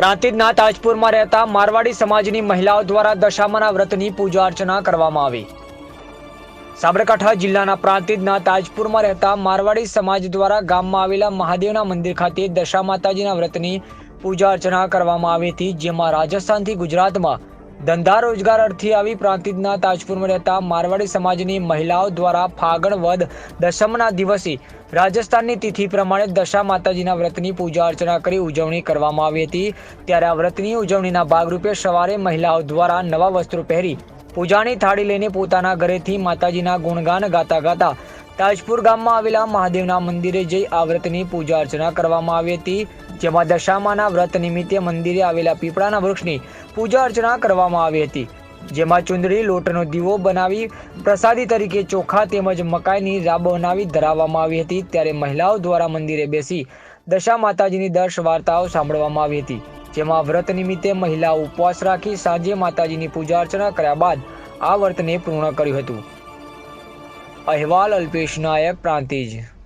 પ્રાંતિજના તાજપુરમાં રહેતા મારવાડી સમાજની મહિલાઓ દ્વારા દશામાના વ્રતની પૂજા અર્ચના કરવામાં આવી. સાબરકાંઠા જિલ્લાના પ્રાંતિજના તાજપુરમાં રહેતા મારવાડી સમાજ દ્વારા ગામમાં આવેલા મહાદેવના મંદિર ખાતે દશા માતાજીના વ્રતની પૂજા અર્ચના કરવામાં આવી હતી, જેમાં રાજસ્થાનથી ગુજરાતમાં ધંધા રોજગાર અર્થે આવી પ્રાંતિજના તાજપુરમાં રહેતા મારવાડી સમાજની મહિલાઓ દ્વારા ફાગણ વદ દશમના દિવસે રાજસ્થાનની તિથિ પ્રમાણે દશા માતાજીના વ્રતની પૂજા અર્ચના કરી ઉજવણી કરવામાં આવી હતી. ત્યારે આ વ્રતની ઉજવણીના ભાગરૂપે સવારે મહિલાઓ દ્વારા નવા વસ્ત્રો પહેરી પૂજાની થાળી લઈને પોતાના ઘરેથી માતાજીના ગુણગાન ગાતા ગાતા તાજપુર ગામમાં આવેલા મહાદેવના મંદિરે જઈ આ વ્રતની પૂજા અર્ચના કરવામાં આવી હતી. જેમાં દશામાના વ્રત નિમિત્તે મંદિરે આવેલા પીપળાના વૃક્ષની પૂજા અર્ચના કરવામાં આવી હતી. જેમાં ચુંદડી લોટનો દીવો બનાવી પ્રસાદી તરીકે ચોખા તેમજ મકાઈની રાબ બનાવી ધરાવવામાં આવી હતી. ત્યારે મહિલાઓ દ્વારા મંદિરે બેસી દશા માતાજીની દર્શ વાર્તાઓ સાંભળવામાં આવી હતી. જેમાં વ્રત નિમિત્તે મહિલાઓ ઉપવાસ રાખી સાંજે માતાજીની પૂજા અર્ચના કર્યા બાદ આ વ્રતને પૂર્ણ કર્યું હતું. અહેવાલ અલ્પેશ નાયક, પ્રાંતિજ.